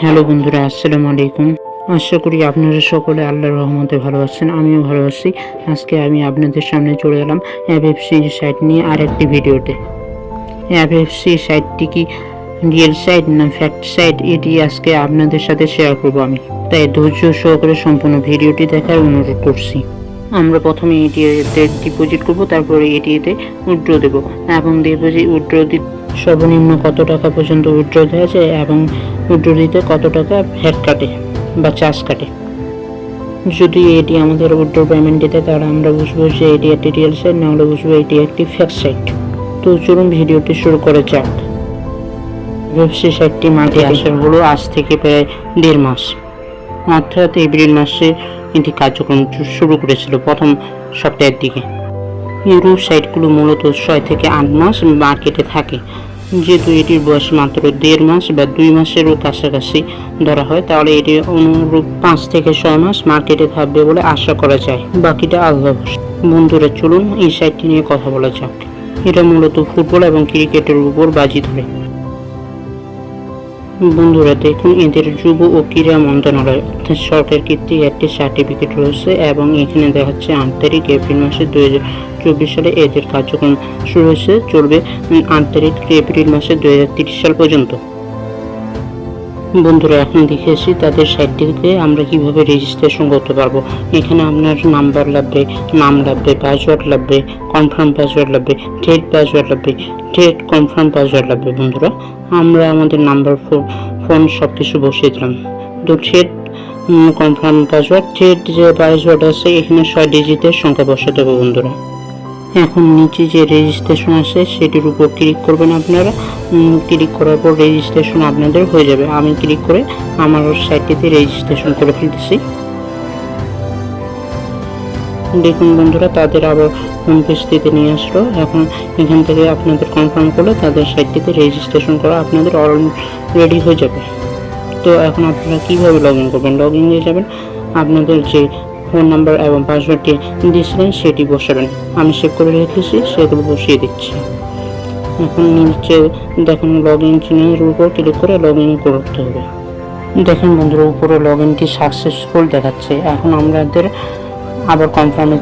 Hello বন্ধুরা, আসসালামু আলাইকুম। আশা করি আপনারা সকলে আল্লাহর রহমতে ভালো আছেন, আমিও ভালো আছি। আজকে আমি আপনাদের সামনে চলে এলাম অ্যাপএফসি সাইট নিয়ে আরেকটি ভিডিওতে। অ্যাপএফসি সাইটটি কি রিয়েল সাইট না ফ্যাক্ট সাইট, এটি আজকে আপনাদের সাথে শেয়ার করব আমি। তাই ধৈর্য সহকারে সম্পূর্ণ ভিডিওটি দেখার অনুরোধ করছি। আমরা প্রথমে এটিতে ডিপোজিট করব, তারপরে এটিতে উইথড্র দেব। এবং ডিপোজিট উইথড্র দিতে সর্বনিম্ন কত টাকা পর্যন্ত উইথড্র দেওয়া যায় এবং দিতে কত টাকা হেড কাটে বা চার্জ কাটে? যদি এটি আমাদের উইথড্র পেমেন্ট দিতে, তাহলে আমরা বুঝব যে এটি একটি রিয়েল সাইট না হলে বুঝব এটি একটি ফ্যাক্ট সাইট তো চলুন ভিডিওটি শুরু করে যাক। ওয়েবসাইট সাইটটি মাঠে আসার হলো আজ থেকে প্রায় দেড় মাস। অর্থাৎ এপ্রিল মাসে এটি কার্যক্রম শুরু করেছিল প্রথম সপ্তাহের দিকে। ইউরোপ সাইটগুলো মূলত ছয় থেকে আট মাস মার্কেটে থাকে। যেহেতু এটির বয়স মাত্র দেড় মাস বা দুই মাসেরও কাছাকাছি ধরা হয়, তাহলে এটি অনুরূপ পাঁচ থেকে ছয় মাস মার্কেটে থাকবে বলে আশা করা যায়। বাকিটা ভরসা। বন্ধুরা, চলুন এই সাইটটি নিয়ে কথা বলা যাক। এটা মূলত ফুটবল এবং ক্রিকেটের উপর বাজি ধরে। বন্ধুরা, দেখুন, এদের যুব ও ক্রীড়া মন্ত্রণালয়, অর্থাৎ সরকার কর্তৃক একটি সার্টিফিকেট রয়েছে এবং এখানে দেখাচ্ছে আট তারিখ এপ্রিল মাসে দুই হাজার চব্বিশ সালে এদের কার্যক্রম শুরু হয়েছে, চলবে আন্তরিক এপ্রিল মাসে তিরিশ সাল পর্যন্ত। বন্ধুরা, এখন দেখে তাদের সাইটটিতে আমরা কীভাবে রেজিস্ট্রেশন করতে পারব। এখানে আপনার নাম্বার লাগবে, নাম লাগবে পাসওয়ার্ড লাগবে কনফার্ম পাসওয়ার্ড লাগবে থ্রেড পাসওয়ার্ড লাগবে থ্রেড কনফার্ম পাসওয়ার্ড লাগবে বন্ধুরা। আমরা আমাদের নাম্বার ফোন সব কিছু বসিয়ে দিলাম। তো থ্রেড কনফার্ম পাসওয়ার্ড থ্রেড যে পাসওয়ার্ড আছে, এখানে ছয় ডিজিটের সংখ্যা বসাতে হবে বন্ধুরা। এখন নিচে যে রেজিস্ট্রেশন আছে, সেটির উপর ক্লিক করবেন আপনারা। ক্লিক করার পর রেজিস্ট্রেশন আপনাদের হয়ে যাবে। আমি ক্লিক করে আমার সাইটটিতে রেজিস্ট্রেশন করে ফেলতেছি। দেখুন বন্ধুরা, তাদের আবার হোম পেজটিতে নিয়ে আসলো। এখন এখান থেকে আপনাদের কনফার্ম করলে তাদের সাইটটিতে রেজিস্ট্রেশন করা আপনাদের অলরেডি হয়ে যাবে। তো এখন আপনারা কীভাবে লগ ইন করবেন? লগ ইনে যাবেন, আপনাদের যে ফোন নাম্বার এবং পাসওয়ার্ডটি দিয়েছিলেন, সেটি বসাবেন। আমি সেভ করে রেখেছি, সেগুলো বসিয়ে দিচ্ছি। এখন নিচে দেখুন লগ ইন চিহ্নের উপর ক্লিক করে লগ ইন করতে হবে। দেখুন বন্ধুরা, উপরে লগ ইনটি সাকসেসফুল দেখাচ্ছে। এখন আমাদের আবার কনফার্মে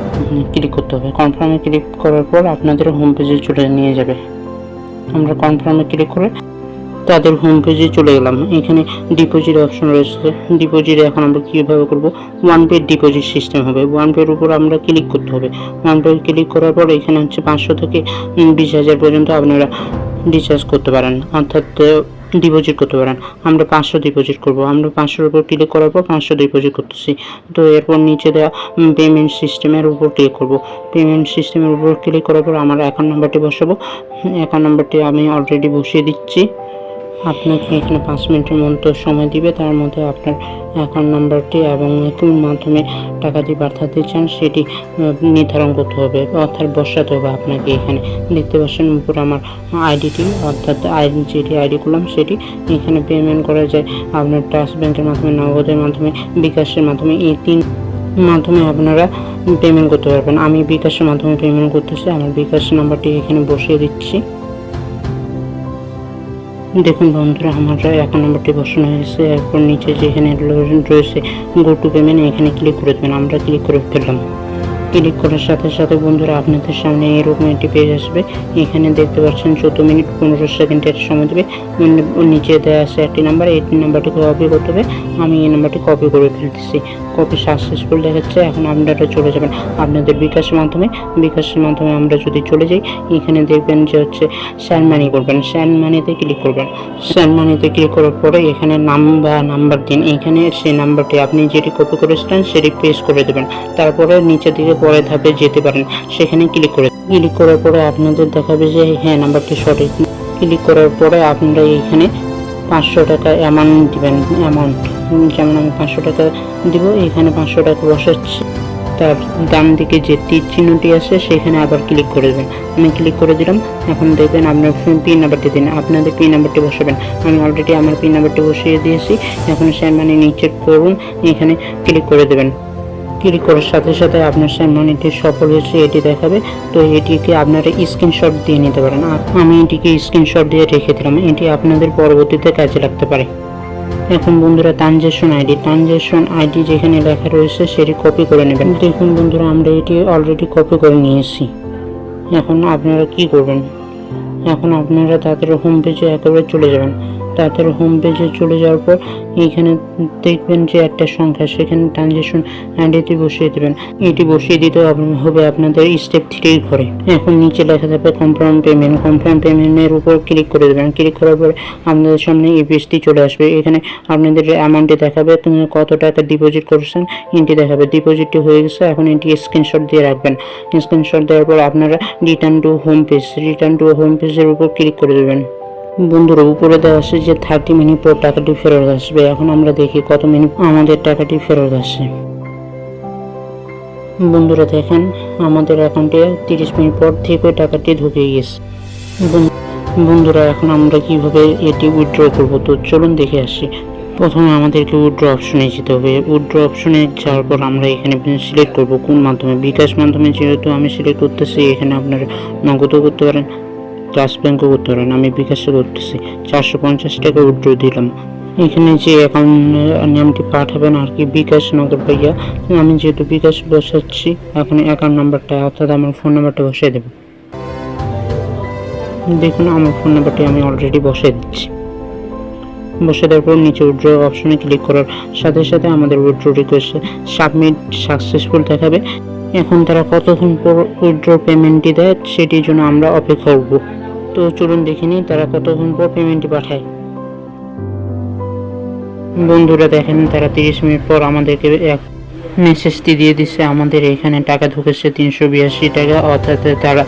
ক্লিক করতে হবে। কনফার্মে ক্লিক করার পর আপনাদের হোম পেজে চলে নিয়ে যাবে। আমরা কনফার্মে ক্লিক করে তাদের হোম পেজে চলে গেলাম। এখানে ডিপোজিট অপশন রয়েছে। ডিপোজিট এখন আমরা কীভাবে করব? ওয়ান পে ডিপোজিট সিস্টেম হবে। ওয়ান পের উপর আমরা ক্লিক করতে হবে। ওয়ান পে ক্লিক করার পর এখানে হচ্ছে পাঁচশো থেকে বিশ হাজার পর্যন্ত আপনারা রিচার্জ করতে পারেন। অর্থাৎ ডিপোজিট করতে পারেন। আমরা পাঁচশো ডিপোজিট করব। আমরা পাঁচশোর উপর ক্লিক করার পর পাঁচশো ডিপোজিট করতেছি। তো এরপর নিচে দেওয়া পেমেন্ট সিস্টেমের উপর ক্লিক করব। পেমেন্ট সিস্টেমের উপর ক্লিক করার পর আমার অ্যাকাউন্ট নাম্বারটি বসাবো। অ্যাকাউন্ট নাম্বারটি আমি অলরেডি বসিয়ে দিচ্ছি। আপনাকে এখানে পাঁচ মিনিটের মতো সময় দিবে। তার মধ্যে আপনার অ্যাকাউন্ট নাম্বারটি এবং কোন মাধ্যমে টাকা দিয়ে পাঠাতে চান, সেটি নির্ধারণ করতে হবে। অর্থাৎ বসাতে হবে আপনাকে এখানে। দেখতে পাচ্ছেন উপরে আমার আইডিটি, অর্থাৎ আইডি যেটি আইডি করলাম, সেটি এখানে পেমেন্ট করা যায়। আপনার ট্রাস্ট ব্যাংকের মাধ্যমে, নগদের মাধ্যমে, বিকাশের মাধ্যমে, এই তিন মাধ্যমে আপনারা পেমেন্ট করতে পারবেন। আমি বিকাশের মাধ্যমে পেমেন্ট করতেছি, আমার বিকাশ নাম্বারটি এখানে বসিয়ে দিচ্ছি। দেখুন বন্ধুরা, আমার অ্যাকাউন্ট নাম্বারটি বসানো হয়েছে। এরপর নিচে যেখানে রয়েছে গো টু পেমেন্ট এখানে ক্লিক করে দেবেন। আমরা ক্লিক করে ফেললাম। ক্লিক করার সাথে সাথে বন্ধুরা, আপনাদের সামনে এরকম একটি পেজ আসবে। এখানে দেখতে পাচ্ছেন চোদ্দ মিনিট পনেরো সেকেন্ডের সময় দেবে। নিচে দেওয়া আছে একটি নাম্বার এই নাম্বারটি কপি করতে হবে। আমি এই নাম্বারটি কপি করে ফেলতেছি। কপি সাকসেসফুল দেখাচ্ছে এখন আপনারা চলে যাবেন। আপনাদের বিকাশের মাধ্যমে বিকাশের মাধ্যমে আমরা যদি চলে যাই, এখানে দেখবেন যে হচ্ছে স্যান মানি করবেন। স্যান মানিতে ক্লিক করবেন। স্যান মানিতে ক্লিক করার পরে এখানে নাম বা নাম্বার দিন। এখানে সেই নাম্বারটি আপনি যেটি কপি করেছিলেন, সেটি পেস্ট করে দেবেন। তারপরে নিচে দিকে পরে ধাপে যেতে পারেন। সেখানে ক্লিক করে ক্লিক করার পরে আপনাদের দেখাবে যে হ্যাঁ নাম্বারটি সঠিক। ক্লিক করার পরে আপনারা এখানে পাঁচশো টাকা অ্যামাউন্ট দেবেন অ্যামাউন্ট যেমন আমি পাঁচশো টাকা দিব, এখানে পাঁচশো টাকা বসাচ্ছি। তার ডান দিকে যে তীর চিহ্নটি আছে, সেখানে আবার ক্লিক করে দেবেন আমি ক্লিক করে দিলাম, এখন দেখবেন আপনার পিন নাম্বারটি দিন, আপনাদের পিন নাম্বারটি বসাবেন। আমি অলরেডি আমার পিন নাম্বারটি বসিয়ে দিয়েছি, এখন সে মানে নিচে করুন এখানে ক্লিক করে দেবেন। ক্লিক করার সাথে সাথে আপনার সেমনিটি সফল হয়েছে, এটি দেখাবে। তো এটিকে আপনারা স্ক্রিনশট দিয়ে নিতে পারেন। আমি এটিকে স্ক্রিনশট দিয়ে রেখে দিলাম, এটি আপনাদের পরবর্তীতে কাজে লাগতে পারে। এখন বন্ধুরা ট্রানজেকশন আইডি ট্রানজেকশন আইডি যেখানে লেখা রয়েছে সেটি কপি করে নেবেন। দেখুন বন্ধুরা, আমরা এটি অলরেডি কপি করে নিয়েছি। এখন আপনারা কি করবেন? এখন আপনারা তাদের হোম পেজে একেবারে চলে যাবেন। তাদের হোম পেজে চলে যাওয়ার পর এখানে দেখবেন যে একটা সংখ্যা, সেখানে ট্রানজেকশন আইডিতে বসিয়ে দেবেন। এটি বসিয়ে দিতে হবে আপনাদের স্টেপ থ্রি ঘরে। এখন নিচে লেখা থাকবে কনফার্ম পেমেন্ট কনফার্ম পেমেন্টের উপর ক্লিক করে দেবেন। ক্লিক করার পরে আপনাদের সামনে ইপিএসটি চলে আসবে। এখানে আপনাদের অ্যামাউন্টটি দেখাবে কত টাকা ডিপোজিট করছেন, এটি দেখাবে। ডিপোজিটটি হয়ে গেছে, এখন এটি স্ক্রিনশট দিয়ে রাখবেন। স্ক্রিনশট দেওয়ার পর আপনারা return to home page return to home পেজের উপর ক্লিক করে দেবেন। বন্ধুরা, উপরে দেওয়া আছে যে থার্টি মিনিট পর টাকাটি ফেরত আসবে। এখন আমরা দেখি কত মিনিট আমাদের টাকাটি ফেরত আসে। বন্ধুরা, দেখেন আমাদের অ্যাকাউন্টে তিরিশ মিনিট পর থেকে টাকাটি ঢুকে গেছে। বন্ধু- বন্ধুরা, এখন আমরা কীভাবে এটি উইথড্র করব? তো চলুন দেখে আসি। প্রথমে আমাদেরকে উইথড্র অপশনে যেতে হবে। উইথড্র অপশনে যাওয়ার পর আমরা এখানে সিলেক্ট করব। কোন মাধ্যমে? বিকাশ মাধ্যমে যেহেতু আমি সিলেক্ট করতেছি, এখানে আপনারা নগদও করতে পারেন। ট্রাস্ট ব্যাঙ্কও করতে পারেন আমি বিকাশে করতেছি। চারশো পঞ্চাশ টাকা উইথড্র দিলাম। এখানে যে অ্যাকাউন্ট নামটি পাঠাবেন আর কি, বিকাশ নগর ভাইয়া, আমি যেহেতু বিকাশ বসাচ্ছি, এখন অ্যাকাউন্ট নাম্বারটা অর্থাৎ আমার ফোন নাম্বারটা বসিয়ে দেবো। দেখুন, আমার ফোন নাম্বারটি আমি অলরেডি বসিয়ে দিচ্ছি। বসে দেওয়ার পর নিচে উইড্রো অপশনে ক্লিক করার সাথে সাথে আমাদের উইড্রো রিকোয়েস্ট সাবমিট সাকসেসফুল দেখাবে। এখন তারা কতক্ষণ পর উইড্রো পেমেন্টটি দেয়, সেটির জন্য আমরা অপেক্ষা করব। তো চলুন দেখে নিই তারা কতক্ষণ পর পেমেন্টটি পাঠায়। বন্ধুরা, দেখেন তারা তিরিশ মিনিট পর আমাদেরকে এক মেসেজটি দিয়ে দিচ্ছে আমাদের এখানে টাকা ঢুকেছে তিনশো বিরাশি টাকা, অর্থাৎ তারা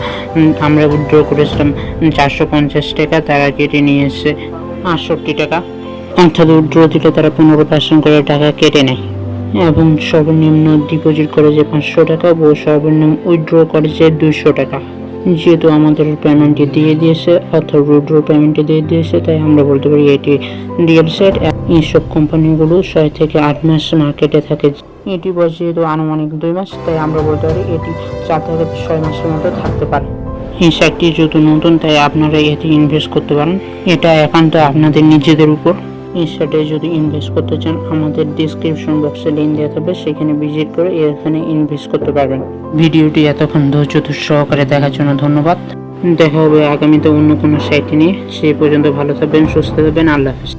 আমরা উইড্রো করেছিলাম চারশো পঞ্চাশ টাকা, তারা কেটে নিয়ে এসছে আটষট্টি টাকা। অর্থাৎ উইড্রো দিলে তারা পনেরো পার্সেন্ট করে টাকা কেটে নেয়। এবং সর্বনিম্ন ডিপোজিট করে যে পাঁচশো টাকা, ও সর্বনিম্ন উইথড্র করে যে দুইশো টাকা। যেহেতু আমাদের পেমেন্টটি দিয়ে দিয়েছে, অর্থাৎ রুড্রো পেমেন্টটি দিয়ে দিয়েছে, তাই আমরা বলতে পারি এটি রিয়েল সেট এইসব কোম্পানিগুলো ছয় থেকে আট মাস মার্কেটে থাকে। এটি বয়স যেহেতু আনুমানিক দুই মাস, তাই আমরা বলতে পারি এটি চার থেকে ছয় মাসের মতো থাকতে পারে। এই সাইটটি যেহেতু নতুন, তাই আপনারা এতে ইনভেস্ট করতে পারেন। এটা একান্ত আপনাদের নিজেদের উপর। সাইটে যদি ইনভেস্ট করতে চান, আমাদের ডিসক্রিপশন বক্সে লিঙ্ক দেওয়া থাকবে। সেখানে ভিজিট করে এখানে ইনভেস্ট করতে পারবেন। ভিডিওটি এতক্ষণ ধৈর্য সহকারে দেখার জন্য ধন্যবাদ। দেখা হবে আগামীতে অন্য কোনো সাইটে নিয়ে। সেই পর্যন্ত ভালো থাকবেন, সুস্থ থাকবেন। আল্লাহ হাফিজ।